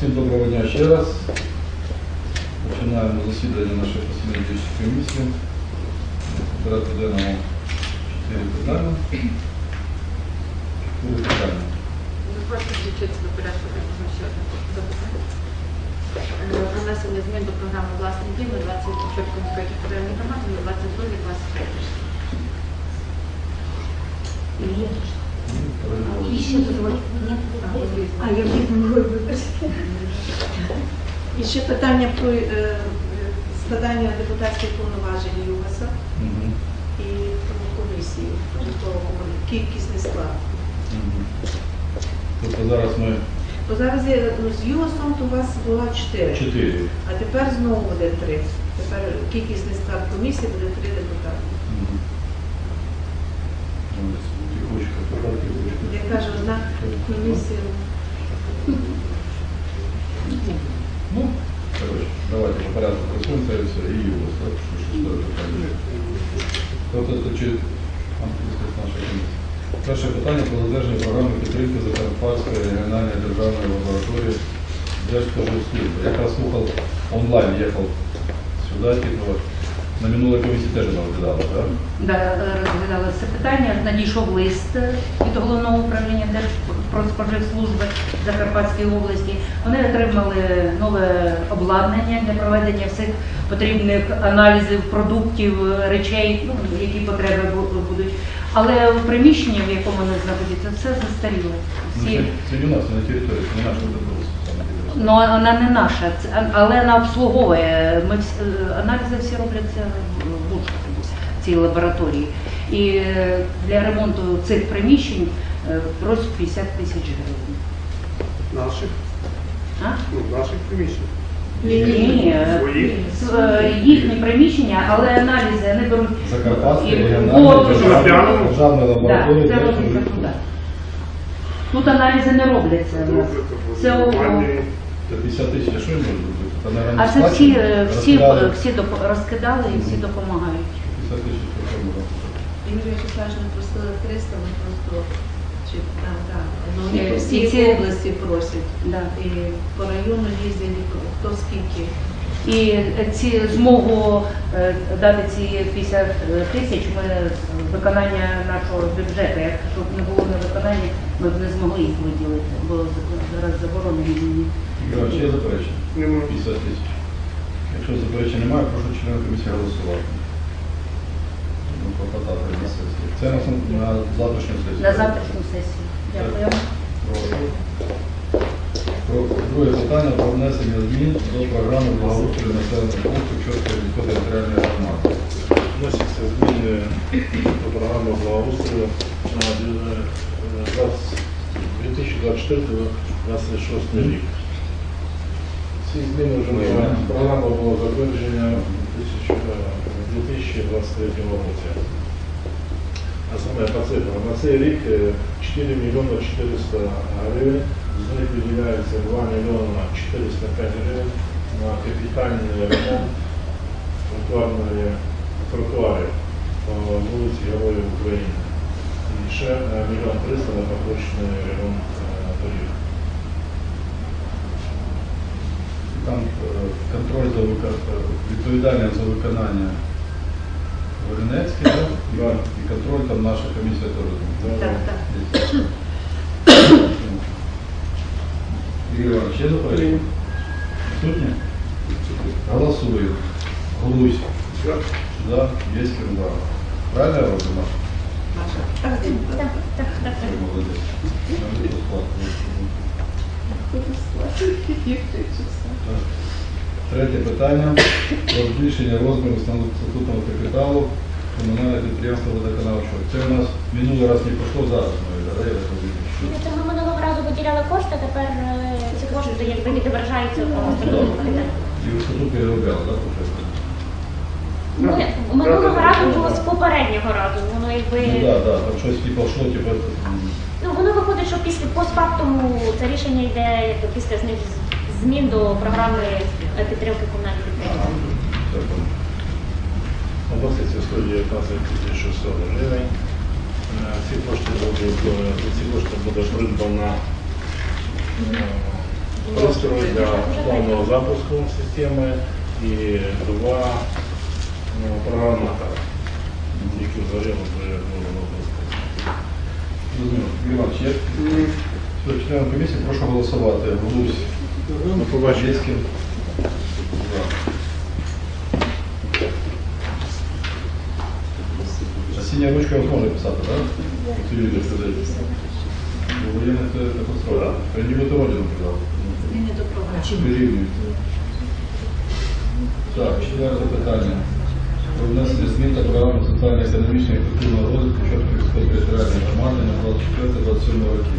Всім доброго дня ще раз. Починаємо засідання нашої постійної діючої комісії. Порядку денному 4 питання. 4 питання. Включитися до порядку денного ще одне запитання. Внесення змін до програми власних дій на 24 міської територіальної громади на 22-23. Переговоримо. Ще дозвольте. Ні. А, я візьму вибачте. І ще питання про е, складання депутатських повноважень ЮГАСа Мгм. і про комісію, про кількісний склад. Мгм. Тобто зараз ми Бо зараз є, ну, з ЮГАСом то у вас було 4, 4. а тепер знову буде 3. Тепер кількісний склад комісії буде 3 депутати. Тепер тихочка. Я кажу, одна комісія. Ну, короче, давайте по порядку його, так, що шесте питання. Тобто, це чи англійська наша комісія. Перше питання про затвердження програми підтримки Закарпатської регіональної державної лабораторії Держспоживслужби. Я якраз онлайн, їхав сюди, типу, на минулій комісії теж не розглядали, так? Да, е, розглядали це питання. Надійшов лист від головного управління Держпродспоживслужби Закарпатської області. Вони отримали нове обладнання для проведення всіх потрібних аналізів продуктів, речей, ну, які потреби будуть. Але в приміщенні, в якому вони знаходяться, все застаріло. Ну, Всі це, це не у нас, це на території, це не наш виборус. Ну, вона не наша, це- але вона обслуговує. Ми всі- е, аналізи всі робляться в цій лабораторії. І е, для ремонту цих приміщень е, просять 50 тисяч гривень. Наших, А? ну, наших приміщень. Ні, ні, Своїх? їхні приміщення, але аналізи не беруть. Закарпатська І регіональна воду. державна державна лабораторія це робиться туди. Тут аналізи не робляться. Це у- Нормальні. Це 50 тисяч, а що їм може бути? Це, наверное, А це всі, сплачено? е, всі, Розкидали. всі доп- розкидали і всі допомагають. 50 тисяч це бути. Юрій Шукаш не просили 300, ми просто чи там, так. Ну, Е, по і всій ці- області просять. Да. І по району їздять, і хто скільки. І ці змогу е, дати ці 50 тисяч ми виконання нашого бюджету. Якщо б не було на виконання, ми б не змогли їх виділити, бо зараз заборонені. Ігор, чи є заперечення? Нема. 50 тисяч. Якщо заперечень немає, прошу членів комісії голосувати. Ну, попитати на сесії. Це на, сам- на завтрашню сесію. На завтрашню сесію. Дякую. Прошу. Про друге питання про внесення змін до програми благоустрою населених пунктів Чорської міської територіальної громади. Вносяться зміни до програми благоустрою на 2024-2026 рік. Ці зміни вже були, програма була затверджена в 2023 році. А саме по цифрам. На цей рік е, 4 мільйони 400 гривень, з них виділяється 2 мільйони 405 гривень на капітальний ремонт тротуарів по вулиці Героїв України. І ще е, мільйон триста на поточний ремонт е, доріг. Там е, контроль за відповідальність за виконання Волинецький, да? Да. і контроль там наша комісія теж. там. Так, так. Ігор Іванович, є заперечення? Сутні? Голосуємо. Глусь. За. Да, є ким Правильно я роблю, Маша? Маша. Так, так. Ти Молодець. Не складно. Так. Третє питання про збільшення розміру статутного капіталу комунального підприємства водоканалчого. Це у нас минулий раз не пішло, зараз ми я розумію, що Ми минулого разу виділяли кошти, тепер е, ці кошти якби відображаються в статутному капіталі. і в статут переробляли, так, професор? Ми минулого разу було з попереднього разу. Воно якби Ну так, так, там щось типу йшло, типу, ну воно виходить, що після постфактуму це рішення йде якби після змін змін до програми е, підтримки комунальних підприємств. там. Області 119 тисяч 600 гривень. Е, Ці кошти будуть, е, ці кошти буде придбана пристрої для повного запуску системи і два програматора, які взагалі вже використати. Зрозуміло. Іванович, є? Все, комісії, прошу голосувати. Голубсь. До побачення. Синя ручка можна писати, так? Цю Юлію сидить. Бо воєнна це катастрофа. Я не буду родину казав. Зміни до програми. Вирівнюють. Так, четверте питання. Про внесення змін та програми соціально-економічного і культурного розвитку Чортківської територіальної громади на 24-27 роки.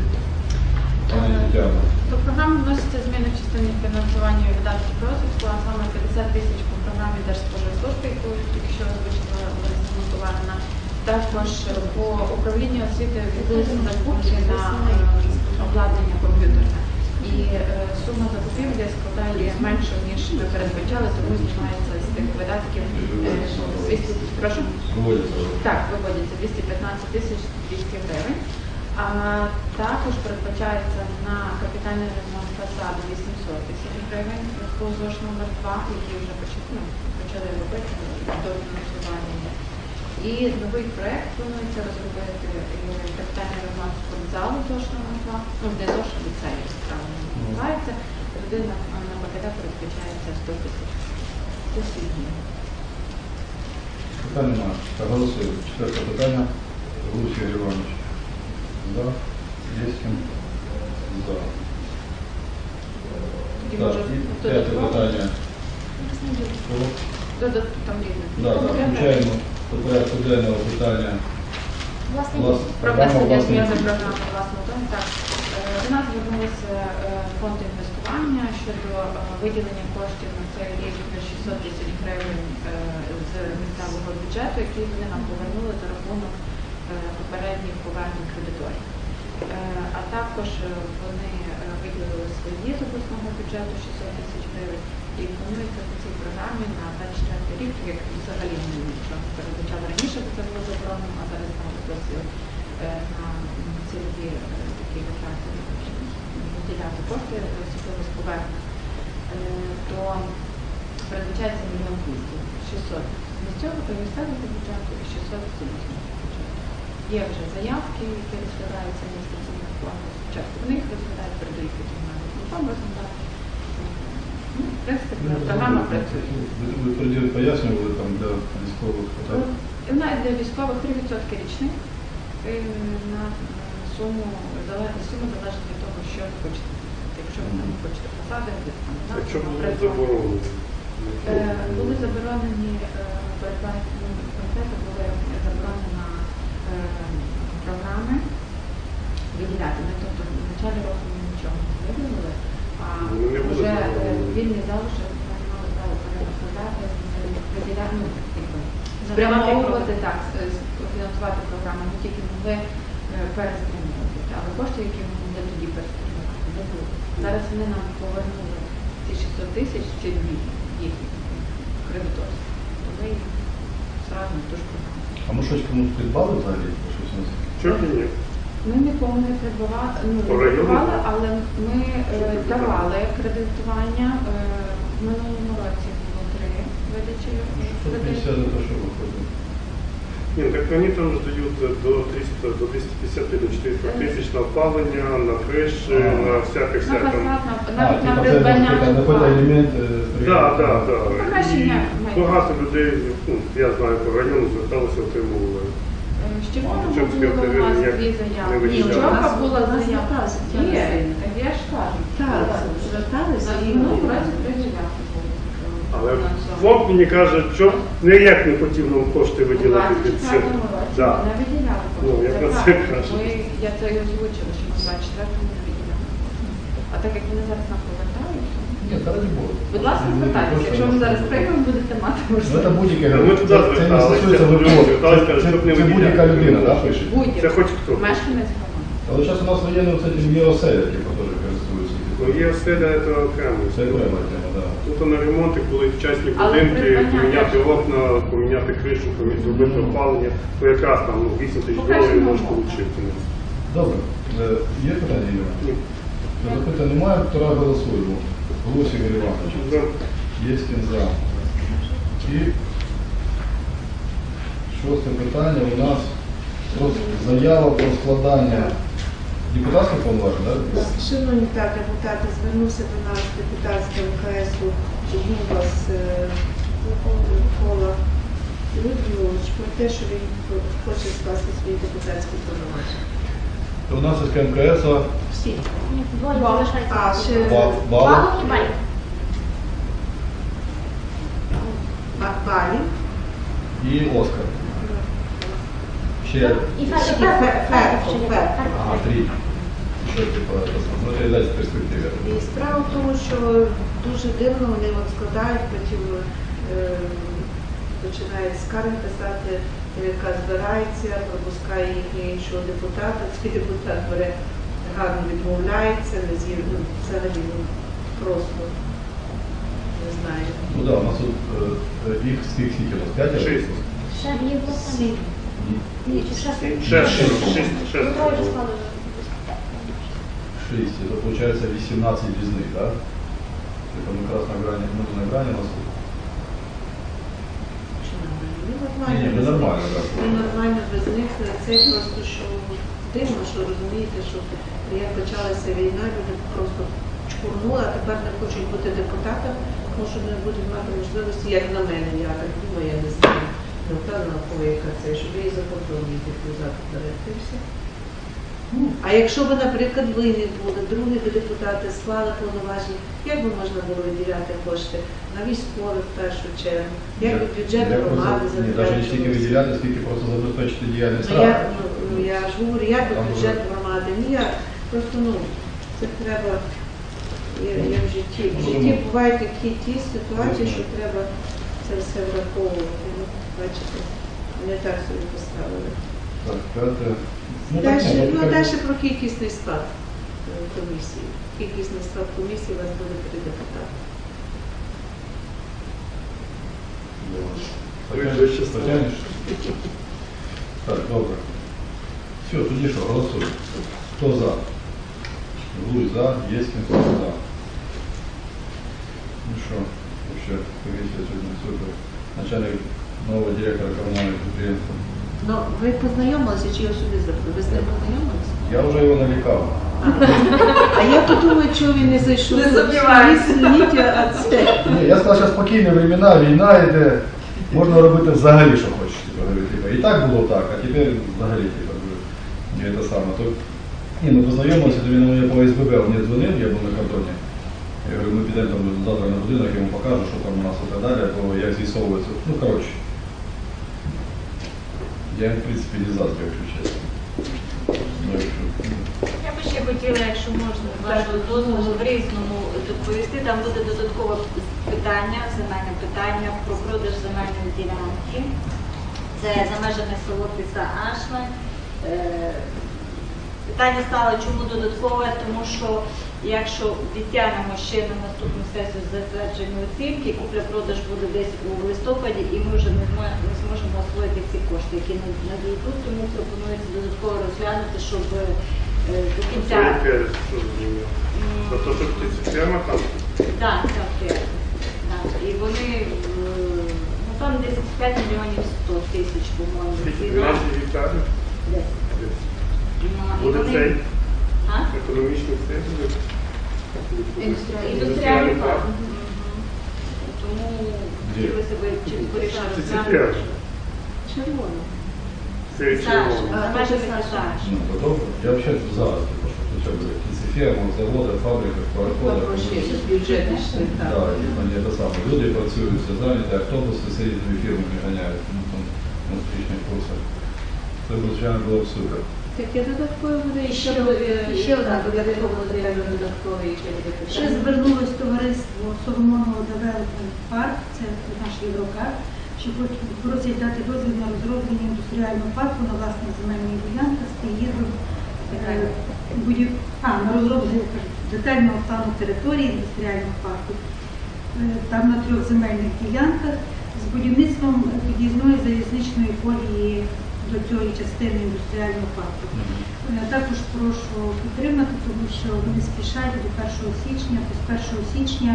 До програми вносяться зміни в частині фінансування і видатків розвитку, а саме 50 тисяч по програмі Держспоживслужби, яку тільки що озвучила Лариса Миколаївна. Також по управлінню освіти відбулися закупки на е, обладнання комп'ютерне. І е, сума закупівлі складає менше, ніж ми передбачали, тому знімається з тих видатків е, 200, прошу. Так, виводяться 215 тисяч 200 гривень. А також передбачається на капітальний ремонт фасаду 800 тисяч гривень по ЗОЖ номер 2, які вже почали, ну, почали робити до фінансування. І новий проект планується розробити е, капітальний ремонт спортзалу ЗОЖ номер 2, ну не ЗОЖ, а ліцею, як правильно називається. Людина на ПКД передбачається 100 тисяч. Це зміни. Питання немає. Голосуємо. Четверте питання. Голубсь Іванович. За. Єцькін. За. І Так, може і хто п'яте додатково? питання. Кого? Додат- там різне. Да, так, включаємо до порядку денного питання. Власне, Власне, Про програма внесення власних змін до програми власного дому. Так, Е, до нас звернулися е, фонд інвестування щодо е, виділення коштів на цей рік на 600 тисяч гривень е, з місцевого бюджету, які вони нам повернули за рахунок е, попередніх повернень кредиторів. Е, А також е, вони е, виділили свої з обласного бюджету 600 тисяч гривень і планується по цій програмі на 24 рік, як взагалі нічого передбачали раніше, бо це було заборонено, а зараз нам досвід на цільові е, такі витрати виділяти кошти, особливо з повернення, Е, то передбачається мільйон двісті, 600 з місцевого та місцевого бюджету і 600 з обласного. Є вже заявки, які розглядаються інвестиційних фондів. Спочатку вони їх розглядають, передають фондам розглядати. Ну, в принципі, програма працює. Ви, тоді пояснювали там для військових так? Вона для військових 3% річних е, на суму, сума залежить від того, що ви хочете. Якщо ви там хочете посади, там Якщо наприклад. Е, Були заборонені е, передбачені комітету, були заборонена е, програми виділяти. Ми тобто в началі року ми нічого не виділили, а Ну, не вже е, вільні залишки ми мали право перерахувати, виділяти, ну, якби, спрямовувати так, фінансувати програму. Ми тільки могли е, але кошти, які ми могли тоді переспрямувати, не було. Зараз вони нам повернули ці 600 тисяч чи дві їхні кредиторські. То ми їх зразу програму. А ми щось комусь придбали взагалі? Щось у нас? Чого ні? Ми нікому не придбавали, ну, не придбавали, але ми е, давали кредитування. Е, в минулому році було три видачі Що 150 за те, що виходить. Ні, так вони там ж до 300, до 250 до 400 тисяч на опалення, на криші, на всяке На всяке. на, придбання елемент. е, Так, так, так. І багато людей, ну, я знаю, по району зверталися, отримували. Е, Ще А, вчора Чопський було у нас дві заяви. Ні, вчора була заява. Ні, так я ж кажу. Так, зверталися і заявки було. е, Але фонд мені каже, що ніяк не хотів нам кошти виділити під це. 24-му році Да. не виділяли. Ну, Це на це. Ми, я це і озвучила, що ми 24-му не виділяли. А так як вони зараз нам повертають. Ні, та раді Бога. Будь ласка, звертайтеся. Якщо ми зараз приймемо, будете мати Ну, це можливість. будь-яке Ну, ми туди це, це не зверталися, стосується туди ВПО. зверталися, Це, щоб не це будь-яка людина, так, пише? Це хоч хто. Мешканець громади. Але зараз у нас воєнним, кстати, є оселя, типу, теж користуються. Ну, є оселя, це окремо. Це окрема тема, так. Тут на ремонти, коли вчасні Але будинки, придбання поміняти теж. окна, поміняти кришу, помі- зробити опалення, то якраз там ну, 8 тисяч доларів можеш отримати. Добре. Е, Є питання, Ігор? Ні. Запитань немає, втора голосуємо. Голосів Ігор Іванович. За. Єстін за. І шосте питання у нас про заява про складання депутатських повноважень, так? Шановні так, депутати, звернувся до нас депутат з МКСу Губас Микола Людмилович про те, що він хоче скласти свої депутатські повноваження. То у нас із КМКС Всі. Двоє Ба- залишається. а, ще- Ба- Балов Балов і Балів. Акбалі. і Оскар. Ще І Федір. Фе- Фе- Фе- Федір. Фе- ага, три. Ну, типу, перспективі? І справа в тому, що дуже дивно вони от складають, потім е, починають скарги писати, е, яка збирається, пропускає їхнього іншого депутата, цей депутат бере гарно відмовляється, не зі, ну, взагалі ну, просто не знаю. Ну так, да, у нас тут е, їх скільки нас? П'ятеро? Шість. Ще в Європі. Ні, чи ще шість. Шість. Шість. Шість. Шість. 6, это получается 18 резных, да? Это мы как раз на грани, мы на грани нас. Ні, ні, ми нормально, ну, так. Ми ну, нормально без них. Це просто що дивно, що розумієте, що як почалася війна, люди просто чкурнули, а тепер не хочуть бути депутатом, тому що не будуть мати можливості, як на мене, я так думаю, я не знаю. Не впевнена, коли яка це, щоб її за кордон їздити, взяти перед все. Ну, А якщо б, наприклад, ви не були, другі депутати склали повноваження, як би можна було виділяти кошти на військових в першу чергу, як би бюджет громади просто- навіть не стільки виділяти, скільки просто забезпечити діяльність Ну, я, ну, ну, я ж говорю, як би бюджет громади, ніяк. Просто ну, це треба, я, я в житті. В Ну, житті ну. бувають такі ті ситуації, Ну, що треба це все враховувати. Ну, бачите, не так собі поставили. Так, п'яте. Ну, так, Далі, ні, ну, так, далі про кількісний склад е, комісії. Кількісний склад комісії у вас буде три депутати. Потягнеш? Потягнеш? Так, добре. Все, тоді що, голосуємо. Хто за? Луй за, Єскін, хто за. Ну що, вообще, комісія сьогодні супер. Начальник нового директора комунального підприємства. Ну, ви познайомилися чи його сюди забули? Ви з ним познайомилися? Я вже його налікав. А я подумаю, чого він не зайшов. Не забивайся. А це. Ні, я сказав, що спокійні времена, війна йде, можна робити взагалі, що хочеш. Типу, говорю, типу. І так було так, а тепер взагалі, типу, говорю, не це саме. То, ні, ми познайомилися, то він мені по СББ мені дзвонив, я був на кордоні. Я говорю, ми підемо там завтра на будинок, я йому покажу, що там у нас і так далі, бо як з'ясовується. Ну, коротше. Я, в принципі, не завтра, якщо чесно. Ну, якщо, Я би ще хотіла, якщо можна, з вашого дозволу в різному доповісти. Там буде додаткове питання, земельне питання про продаж земельної ділянки. Це за межами село Піса Ашме. Питання стало чому додаткове, тому що якщо відтягнемо ще на наступну сесію затвердження оцінки, купля-продаж буде десь у листопаді, і ми вже не змо- не зможемо освоїти ці кошти, які надійдуть, тому пропонується додатково розглянути, щоб е, до кінця. За те, ферма там? Так, так. Так. І вони, ну там десь 5 мільйонів 100 тисяч, по-моєму, Скільки ціна. 12 гектарів? І Буде вони- цей А? економічний цей буде? Індустріальний парк. Мгм. Тому хотілося б чи вирішати Це цепляж. Червоно. Це Саш, червоно. за межами Саша. Ну, то добре. Я взагалі зараз, типу, що хоча б ферма, заводи, фабрика, бюджету йшли, так. Да, і там є те саме. Люди працюють, все зайняті, автобуси з різними фірмами ганяють, ну, там, на успішних курсах. Це, звичайно, було б супер. Таке додаткове буде і ще додаткове додаткове буде питання. яке буде Ще звернулось товариство Соломоново Девелопмент Парк, це наш Єврокар, що просять дати дозвіл на розроблення індустріального парку на власних земельних ділянках з під'їздом е, а, на розроблення детального плану території індустріального парку. Е, Там на трьох земельних ділянках з будівництвом під'їзної залізничної колії до цієї частини індустріального парку. Також прошу підтримати, тому що вони спішать до 1 січня, то з 1 січня,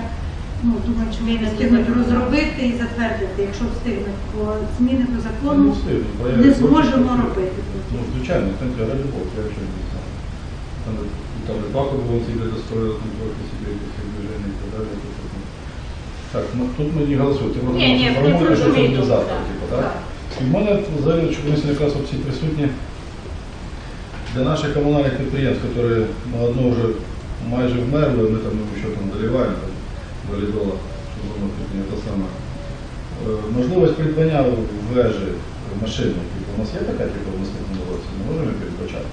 ну, думаю, що вони встигнуть розробити і затвердити, якщо встигнуть, бо зміни до закону Ну, встигну, не зможемо робити. Ну, звичайно, знаєте, ради Бога, я вже не знаю. Там, там і Пако було ці де там трохи себе якісь движення і так далі. тут. Так, ну тут ми не голосуємо. Ти Ні, ні, можеш я що це буде завтра, так. типу, так? І в мене взагалі, щоб ми якраз всі присутні, для наших комунальних підприємств, які ну, одно вже майже вмерли, ми там ну, що там доливаємо, там, валідола, щоб воно те саме. Е, Можливість придбання вежі машини, типу, у нас є така, типу, в наступному році, ми можемо її передбачати?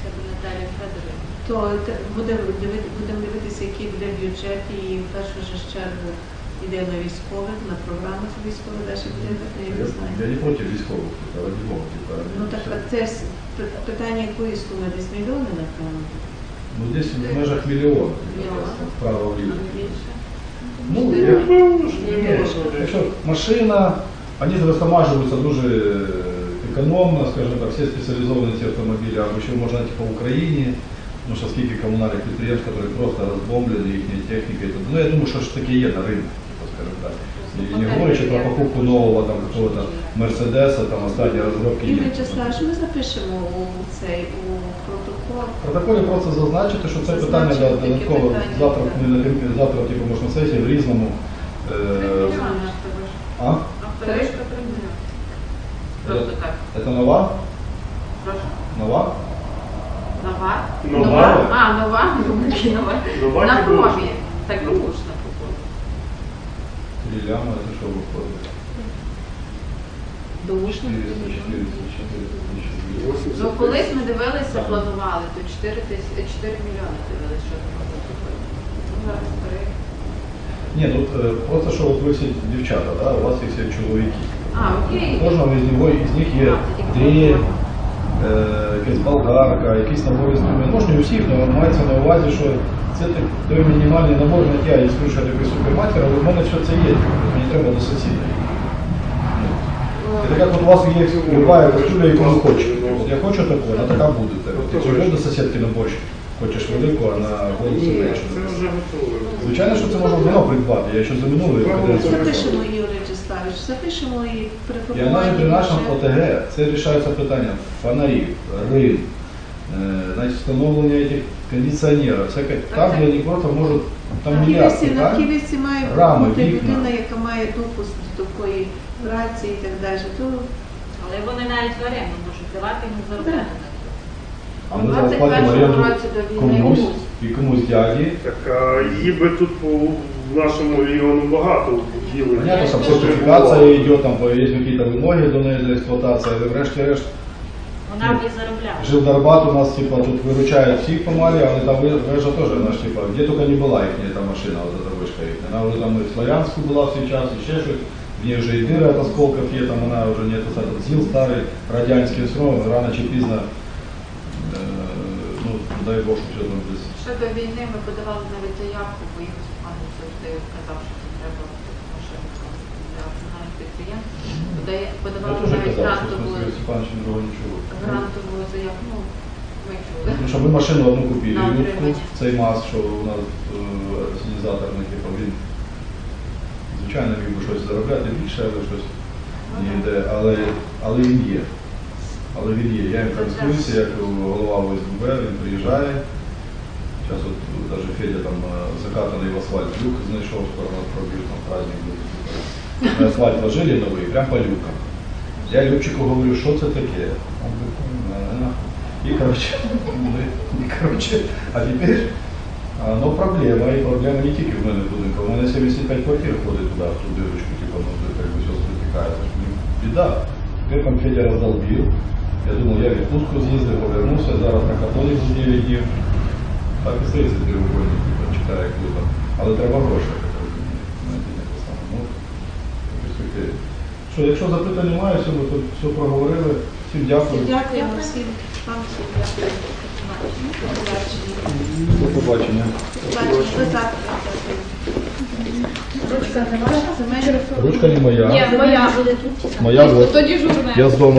Це буде Наталія Федорівна. То будемо будемо дивитися, який буде бюджет, і в першу ж чергу йде на військових, на програму військових, далі буде, так я не Я, знаю. я не проти військових, типу, раді Бога, типу, Ну так це п- питання якої суми? Десь мільйони, напевно? Ну, десь в межах мільйона, типу, вправо вліво. Ну, Ну, ж не можна. якщо машина, вони розтамажуються дуже економно, скажімо так, всі спеціалізовані ці автомобілі, або ще можна знайти по Україні, тому що скільки комунальних підприємств, які просто розбомблені, і т.д. Ну, я думаю, що ж таке є на ринку, скажімо так. Не говорячи про покупку нового там какого-то Мерседеса, там останні розробки. Ігор є. Ми запишемо у цей у протокол. В протоколі просто зазначити, що це питання Зазначити да, таке додатково питання, завтра, так. ми на ком- завтра типу, може, на сесії в різному. Е, а? Авторишка прийняла. Просто так. Це нова? Прошу. Нова? Нова? Нова? А, нова? Думаю, нова. Нова На чи пробі. Так бушна Три ляма, це що виходить? Бушна. 400, 400, 400, 400. Ну, колись ми дивилися, планували, то 4, тисячі, 4 мільйони дивилися, що там. Ну, зараз три. Ні, тут е, просто що от ви всі дівчата, да? у вас є всі чоловіки. А, окей. У Кожного із них, із них є дрель, болгарка. е, якась болгарка, якийсь набор інструментів. Може не усіх, але мається на увазі, що це так- той мінімальний набор, як я із що я такий суперматір, але в мене все це є, тобто мені треба до сусіда. Це як от у вас є любая кастрюля, яку ви хочете. Я хочу таку, вона така буде. Ти чого до сусідки на борщ хочеш велику, а на Ні, меншу. це вже готове. Звичайно, що це можна давно придбати. Я ще за минулої каденції. Запишемо Ігор Вячеславович, запишемо і при І навіть при нашому. ОТГ це рішається питання фонарів, рин, е, значить, встановлення этих кондиціонерів, всяке. Там, де просто можуть, там мільярд на питань. має Рами, бути людина, яка має допуск до такої праці і так далі. То Але вони навіть в оренду можуть давати не заробляти. на цьому. А ми зараз платимо оренду комусь і комусь дяді. Так а її би тут по в нашому регіону багато будівель. Понятно, там сертифікація йде, там є якісь вимоги до неї для експлуатації, але врешті-решт Вона б і заробляла. Жилдарбат у нас типа тут выручает всіх по Мали, але там ви- вежа тоже наш типа, где только не была их эта машина, вот эта вышка их. Она уже там и в Славянску была сейчас, и ще щось. В ней уже и дыры от осколков есть, там она уже нет, этот ЗИЛ старый, радянський, все равно рано чи пізно, е, ну, дай Бог, що все там десь. Ще до війни ми подавали навіть заявку, бо Ігор Степанович завжди казав, що це треба машину для комунальних підприємств. Подає- Я Подавали теж навіть казав, що грантову, Сергій Степанович не було нічого. грантову заявку. Ну, ми чули. Ну, щоб ми машину одну купили, На цей МАЗ, що у нас е, синізаторний, типу, він, звичайно, міг би щось заробляти більше, але щось не йде, але, але він є. Але він є. Я їм користуюся, як голова ОСББ, він приїжджає. Зараз от навіть Федя там е, закатаний в асфальт люк знайшов, скоро нас пробіж, там праздник буде. На асфальт ложили новий, прям по люкам. Я Любчику говорю, що це таке? Он говорит, «Ну, не. И, короче, мы, и, короче, а теперь ну, проблема, і проблема не тільки в мене будинку. У мене 75 квартир ходить туди, в ту дирочку, типу, ну, де так би все ж, біда. Тепер там Федя роздолбив. Я думав, я відпустку з'їздив, повернувся, зараз на католік з 9 днів. Так і стоїть цей треугольник, типу, читає, ви. Але треба гроші. Ну. Що, якщо запитань немає, все, ми тут все проговорили. Всім дякую. Дякуємо всім. Вам всім дякую. До побачення. До побачення. Ручка. Дякую. Ручка не моя. Ні, моя. Моя вот. Тоді журнал. Я з дому.